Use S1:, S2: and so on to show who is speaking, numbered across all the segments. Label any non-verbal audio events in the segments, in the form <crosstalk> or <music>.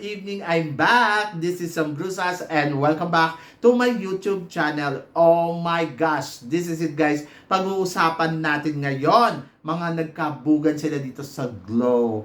S1: Evening! I'm back! This is Sam Brusas and welcome back to my YouTube channel. Oh my gosh! This is it guys. Pag-uusapan natin ngayon, mga nagkabugan sila dito sa Glow.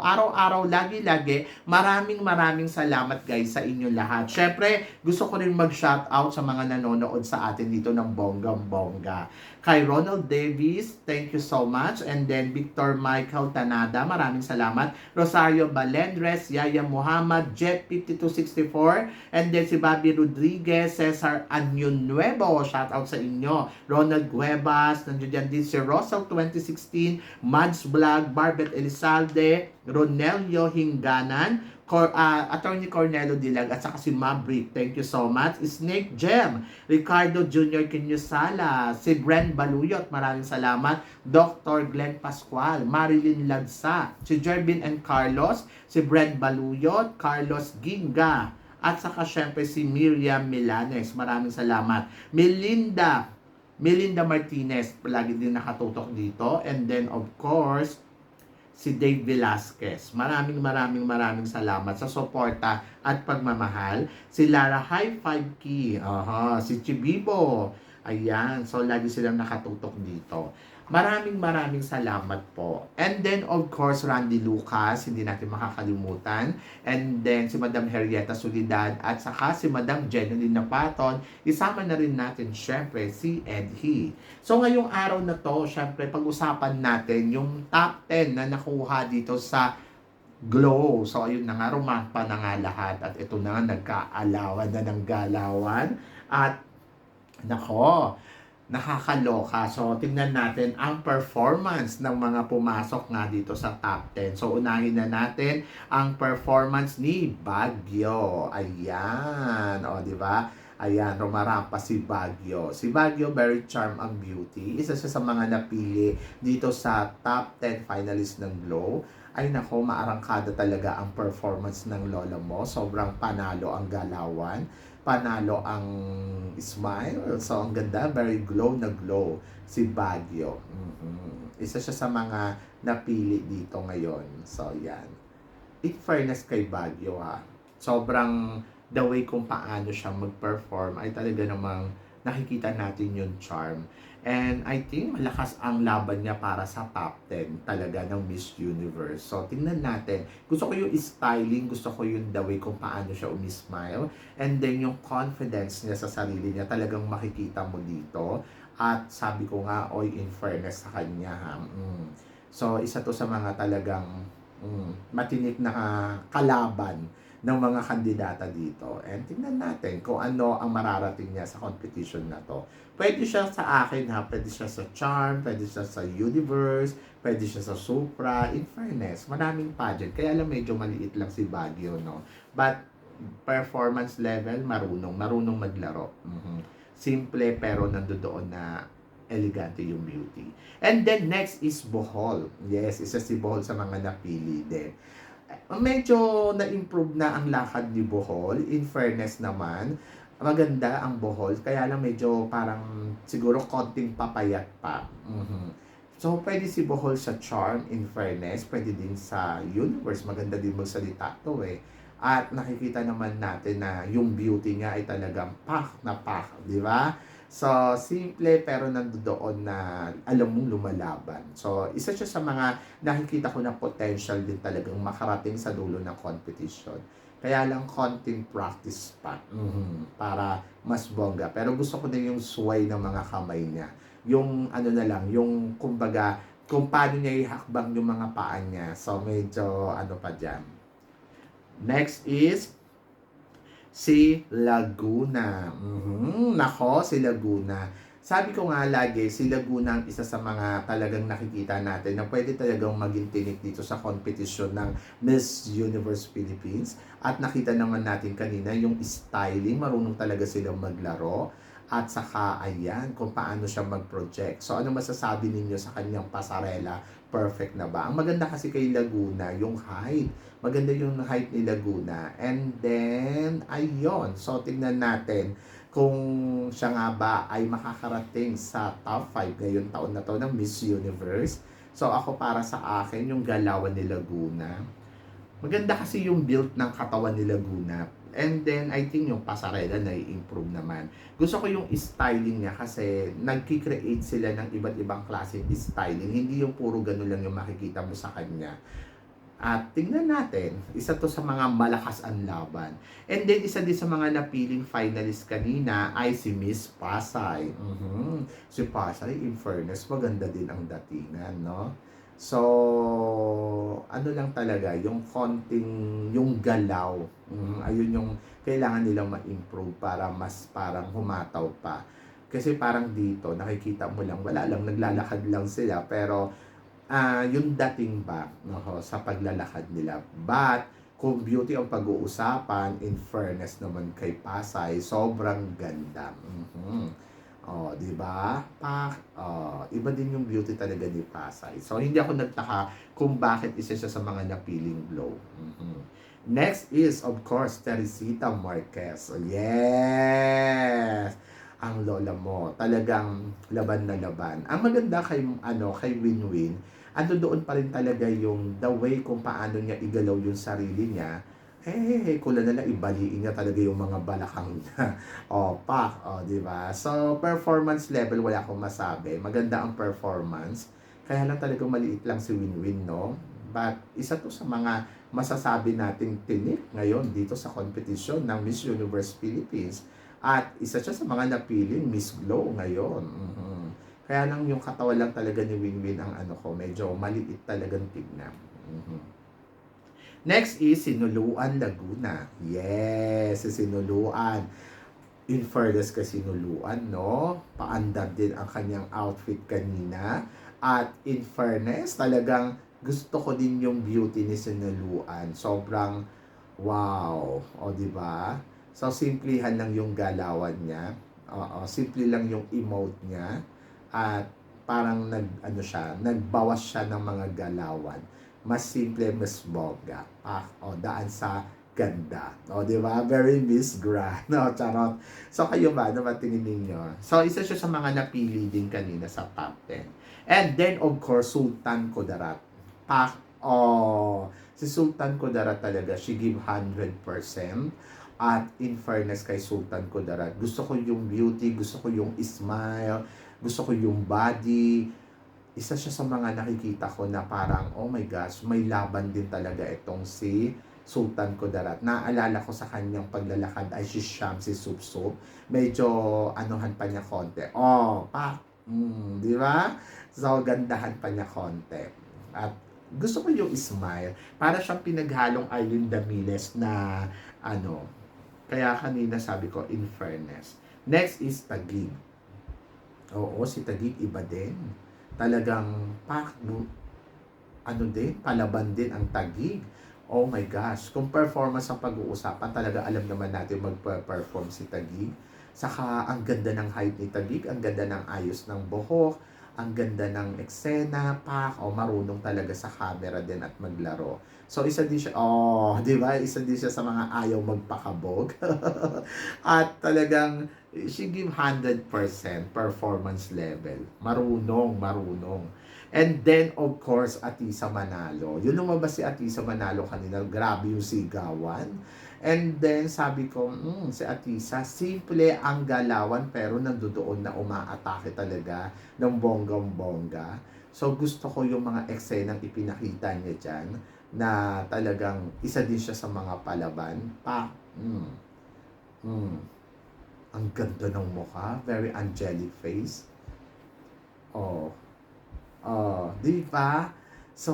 S1: Araw-araw, lagi-lagi, maraming maraming salamat guys sa inyo lahat. Syempre, gusto ko rin mag-shoutout sa mga nanonood sa atin dito ng bonggang-bongga. Kay Ronald Davis, thank you so much. And then Victor Michael Tanada, maraming salamat. Rosario Balendres, Yaya Muhammad, Jet 5264, and then si Bobby Rodriguez, Cesar Anyon Nuevo, shout out sa inyo. Ronald Cuevas, nandiyan din si Rosal 2016, Mads Vlog, Barbet Elizalde, Ronelio Hinganan, Cor, uh, Attorney Cornelo Dilag at saka si Maverick. Thank you so much. Snake Gem, Ricardo Jr. Kinyusala, si Bren Baluyot, maraming salamat. Dr. Glenn Pascual, Marilyn Lagsa, si Jervin and Carlos, si Bren Baluyot, Carlos Ginga, at saka syempre si Miriam Milanes. Maraming salamat. Melinda, Melinda Martinez, lagi din nakatutok dito. And then of course, si Dave Velasquez. Maraming maraming maraming salamat sa suporta at pagmamahal. Si Lara High Five Key. Aha, si Chibibo. Ayan, so lagi silang nakatutok dito. Maraming maraming salamat po. And then of course Randy Lucas, hindi natin makakalimutan. And then si Madam Henrietta Solidad at saka si Madam Jeneline Napaton. Isama na rin natin syempre si Ed He. So ngayong araw na to, syempre pag-usapan natin yung top 10 na nakuha dito sa Glow. So ayun na nga, rumapa na nga lahat. At ito na nga, nagkaalawan na ng galawan. At nako, nakakaloka. So, tingnan natin ang performance ng mga pumasok nga dito sa top 10. So, unahin na natin ang performance ni Baguio. Ayan. O, di ba? Ayan, rumarampa si Baguio. Si Baguio, very charm ang beauty. Isa siya sa mga napili dito sa top 10 finalists ng Glow. Ay nako, maarangkada talaga ang performance ng lola mo. Sobrang panalo ang galawan panalo ang smile. So, ang ganda, very glow na glow si Baguio. mm Isa siya sa mga napili dito ngayon. So, yan. In fairness kay Baguio ha, sobrang the way kung paano siya mag-perform ay talaga namang nakikita natin yung charm. And I think malakas ang laban niya para sa top 10 talaga ng Miss Universe. So, tingnan natin. Gusto ko yung styling, gusto ko yung the way kung paano siya umismile. And then yung confidence niya sa sarili niya, talagang makikita mo dito. At sabi ko nga, oy, in fairness sa kanya ha. Mm. So, isa to sa mga talagang mm, matinik na kalaban ng mga kandidata dito. And tingnan natin kung ano ang mararating niya sa competition na to. Pwede siya sa akin ha, pwede siya sa Charm, pwede siya sa Universe, pwede siya sa Supra. In fairness, maraming pageant. Kaya alam medyo maliit lang si Baguio, no? But performance level, marunong. Marunong maglaro. Mm-hmm. Simple pero nandoon na elegante yung beauty. And then next is Bohol. Yes, isa si Bohol sa mga napili din medyo na-improve na ang lakad ni Bohol. In fairness naman, maganda ang Bohol. Kaya lang medyo parang siguro konting papayat pa. Mm-hmm. So, pwede si Bohol sa charm, in fairness. Pwede din sa universe. Maganda din magsalita to eh. At nakikita naman natin na yung beauty niya ay talagang pak na pak. Di ba? So, simple pero nandoon na alam mong lumalaban. So, isa siya sa mga nakikita ko na potential din talagang makarating sa dulo ng competition. Kaya lang konting practice pa mm-hmm, para mas bongga. Pero gusto ko din yung sway ng mga kamay niya. Yung ano na lang, yung kumbaga, kung paano niya ihakbang yung mga paa niya. So, medyo ano pa dyan. Next is si Laguna. Mm-hmm. Nako, si Laguna. sabi ko nga lagi, si Laguna ang isa sa mga talagang nakikita natin na pwede talagang maging tinik dito sa competition ng Miss Universe Philippines. At nakita naman natin kanina yung styling, marunong talaga silang maglaro. At saka, ayan, kung paano siya mag-project. So, ano masasabi ninyo sa kanyang pasarela? Perfect na ba? Ang maganda kasi kay Laguna, yung height. Maganda yung height ni Laguna. And then, ayun. So, tingnan natin kung siya nga ba ay makakarating sa top 5 ngayong taon na to ng Miss Universe. So ako para sa akin, yung galawan ni Laguna. Maganda kasi yung build ng katawan ni Laguna. And then, I think yung pasarela na i-improve naman. Gusto ko yung styling niya kasi nagki-create sila ng iba't ibang klaseng styling. Hindi yung puro ganun lang yung makikita mo sa kanya. At tingnan natin, isa to sa mga malakas ang laban. And then isa din sa mga napiling finalist kanina ay si Miss Pasay. Mhm. Si Pasay, in fairness, maganda din ang datingan, no? So, ano lang talaga, yung konting, yung galaw, mhm, ayun yung kailangan nilang ma-improve para mas parang humataw pa. Kasi parang dito, nakikita mo lang, wala lang, naglalakad lang sila, pero ah yung dating ba no, sa paglalakad nila. But, kung beauty ang pag-uusapan, in fairness naman kay Pasay, sobrang ganda. Mhm. Oh, di ba? Pa, oh, iba din yung beauty talaga ni Pasay. So, hindi ako nagtaka kung bakit isa siya sa mga napiling glow. Mhm. Next is, of course, Teresita Marquez. Oh, yes! Ang lola mo, talagang laban na laban. Ang maganda kay, ano, kay Winwin, ando doon pa rin talaga yung the way kung paano niya igalaw yung sarili niya, eh, kulang na lang ibaliin niya talaga yung mga balakang niya. <laughs> o, pak, o, di ba? So, performance level, wala akong masabi. Maganda ang performance. Kaya lang talaga maliit lang si Winwin, no? But, isa to sa mga masasabi nating tinik ngayon dito sa competition ng Miss Universe Philippines. At isa siya sa mga napiling Miss Glow ngayon. Mhm. Kaya lang yung katawan lang talaga ni Winwin ang ano ko, medyo maliit talagang tignan. Mhm. Next is Sinuluan Laguna. Yes, si Sinuluan. In fairness kay Sinuluan, no? Paandar din ang kanyang outfit kanina. At in fairness, talagang gusto ko din yung beauty ni Sinuluan. Sobrang wow. O, di ba? So, simplihan lang yung galawan niya. Oo, simple lang yung emote niya at parang nag ano siya, nagbawas siya ng mga galawan. Mas simple, mas bongga. Ah, o daan sa ganda. O, di ba? Very Miss Grand. No, <laughs> charot. So, kayo ba? Ano ba tingin ninyo? So, isa siya sa mga napili din kanina sa top 10. And then, of course, Sultan Kudarat. Pa, oh, si Sultan Kudarat talaga, she give 100%. At in fairness kay Sultan Kudarat, gusto ko yung beauty, gusto ko yung smile, gusto ko yung body. Isa siya sa mga nakikita ko na parang, oh my gosh, may laban din talaga itong si Sultan Kudarat. Naalala ko sa kanyang paglalakad ay si Sham, si Sup Sup. Medyo anuhan pa niya konti. Oh, pa, mm, di ba? So, gandahan pa niya konti. At gusto ko yung smile. Para siyang pinaghalong Eileen Damiles na ano, kaya kanina sabi ko, in fairness. Next is Tagig. Oo, si Tagig iba din. Talagang, pak, ano din, palaban din ang Tagig. Oh my gosh, kung performance ang pag-uusapan, talaga alam naman natin mag-perform si Tagig. Saka, ang ganda ng height ni Tagig, ang ganda ng ayos ng buhok, ang ganda ng eksena, pak, o oh, marunong talaga sa camera din at maglaro. So, isa din siya, oh, di ba? Isa din siya sa mga ayaw magpakabog. <laughs> at talagang, she give 100% performance level. Marunong, marunong. And then, of course, Atisa Manalo. Yun lumabas si Atisa Manalo kanina. Grabe yung sigawan. And then, sabi ko, mm, si Atisa, simple ang galawan pero nandoon na umaatake talaga ng bonggang-bongga. So, gusto ko yung mga eksenang ipinakita niya dyan na talagang isa din siya sa mga palaban. Pa, mm, mm, ang ganda ng mukha. Very angelic face. Oh, Oh, di ba? So,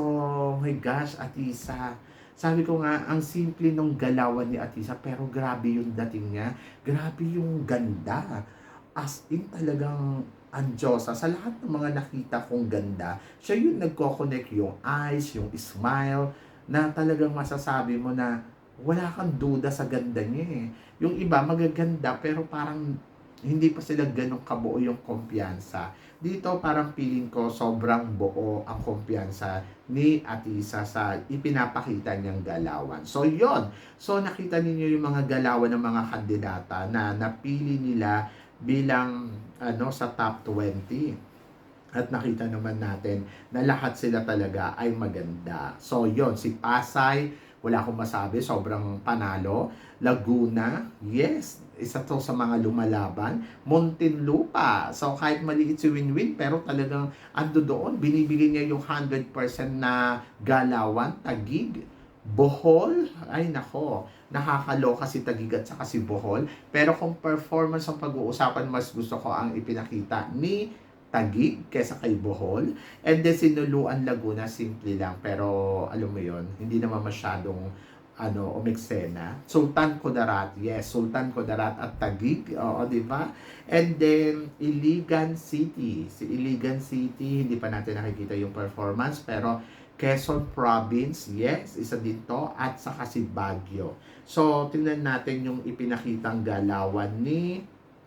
S1: my gosh, Atisa. Sabi ko nga, ang simple nung galawan ni Atisa, pero grabe yung dating niya. Grabe yung ganda. As in talagang ang Diyosa, sa lahat ng mga nakita kong ganda, siya yung nagko-connect yung eyes, yung smile, na talagang masasabi mo na wala kang duda sa ganda niya eh. Yung iba magaganda pero parang hindi pa sila ganun kabuo yung kumpiyansa. Dito parang feeling ko sobrang buo ang kumpiyansa ni Atisa sa ipinapakita niyang galawan. So yon So nakita ninyo yung mga galawan ng mga kandidata na napili nila bilang ano sa top 20. At nakita naman natin na lahat sila talaga ay maganda. So yon si Pasay, wala akong masabi, sobrang panalo. Laguna, yes, isa to sa mga lumalaban. Muntinlupa, so kahit maliit si Winwin, pero talagang ando doon, binibigay niya yung 100% na galawan, tagig. Bohol, ay nako, nakakaloka si Tagig at saka si Bohol. Pero kung performance ang pag-uusapan, mas gusto ko ang ipinakita ni Tagig kesa kay Bohol. And then sinuluan Laguna, simple lang. Pero alam mo yon hindi naman masyadong ano, umeksena. Sultan Kudarat, yes, Sultan Kudarat at Tagig, oo, di ba? And then, Iligan City. Si Iligan City, hindi pa natin nakikita yung performance, pero Quezon Province, yes, isa din to, at saka si Baguio. So, tingnan natin yung ipinakitang galawan ni,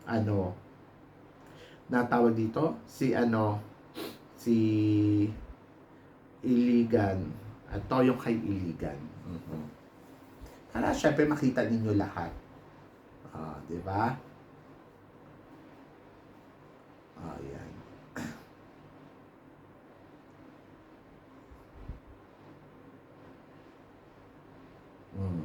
S1: ano, natawag dito, si ano, si Iligan. At to yung kay Iligan. Mhm. Para syempre makita ninyo lahat. Ah, di ba? Ah, yan. Mm.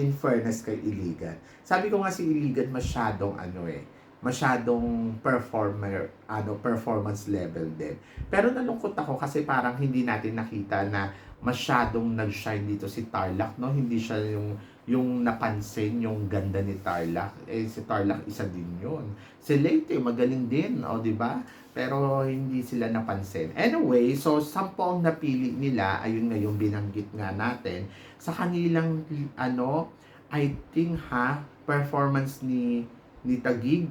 S1: In fairness kay Iligan. Sabi ko nga si Iligan masyadong ano eh, masyadong performer, ano, performance level din. Pero nalungkot ako kasi parang hindi natin nakita na masyadong nag-shine dito si Tarlac, no? Hindi siya yung yung napansin yung ganda ni Tarlac. Eh si Tarlac isa din 'yun. Si Leyte magaling din, o di ba? Pero hindi sila napansin. Anyway, so sampo ang napili nila, ayun nga yung binanggit nga natin sa kanilang ano, I think ha, performance ni ni Tagig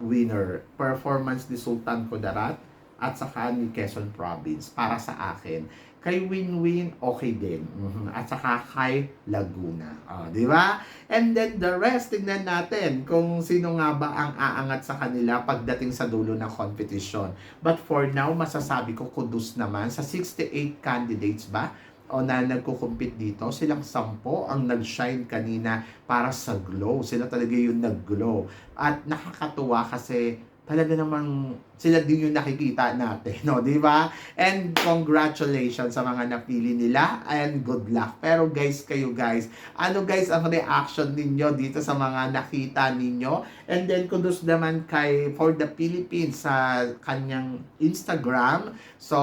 S1: winner. Performance ni Sultan Kudarat at saka ni Quezon Province para sa akin. Kay Win-Win, okay din. Mhm. At saka kay Laguna. Oh, di ba? And then the rest, tignan natin kung sino nga ba ang aangat sa kanila pagdating sa dulo ng competition. But for now, masasabi ko kudus naman sa 68 candidates ba? O na nagko-compete dito, silang sampo ang nag-shine kanina para sa glow. Sila talaga yung nag-glow. At nakakatuwa kasi talaga namang sila din yung nakikita natin, no, di ba? And congratulations sa mga napili nila and good luck. Pero guys, kayo guys, ano guys ang reaction ninyo dito sa mga nakita ninyo? And then kudos naman kay for the Philippines sa kanyang Instagram. So,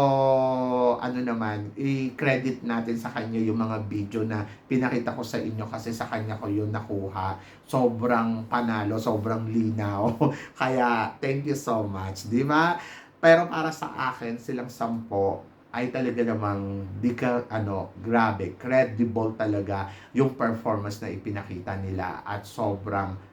S1: ano naman, i-credit natin sa kanya yung mga video na pinakita ko sa inyo kasi sa kanya ko yun nakuha. Sobrang panalo, sobrang linaw. <laughs> Kaya, thank you so much, di ba? Pero para sa akin, silang sampo ay talaga namang di ka, ano, grabe, credible talaga yung performance na ipinakita nila at sobrang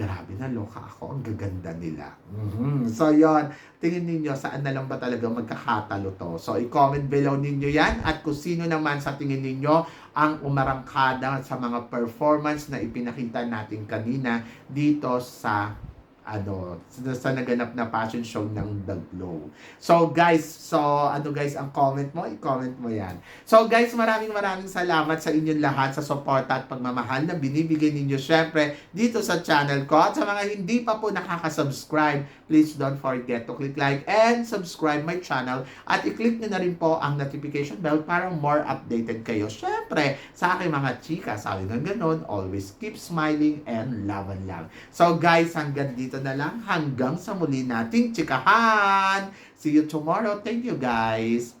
S1: grabe na loka ako, ang gaganda nila. Mhm. So, yon tingin ninyo, saan na lang ba talaga magkakatalo to? So, i-comment below ninyo yan at kung sino naman sa tingin ninyo ang umarangkada sa mga performance na ipinakita natin kanina dito sa ano, sa, sa naganap na fashion show ng The Glow. So guys, so ano guys, ang comment mo, i-comment mo yan. So guys, maraming maraming salamat sa inyong lahat sa suporta at pagmamahal na binibigay ninyo syempre dito sa channel ko. At sa mga hindi pa po nakaka-subscribe, please don't forget to click like and subscribe my channel at i-click nyo na rin po ang notification bell para more updated kayo. Syempre, sa aking mga chika, sabi nga ganun, always keep smiling and love and love. So guys, hanggang dito na lang hanggang sa muli nating chikahan. See you tomorrow. Thank you guys.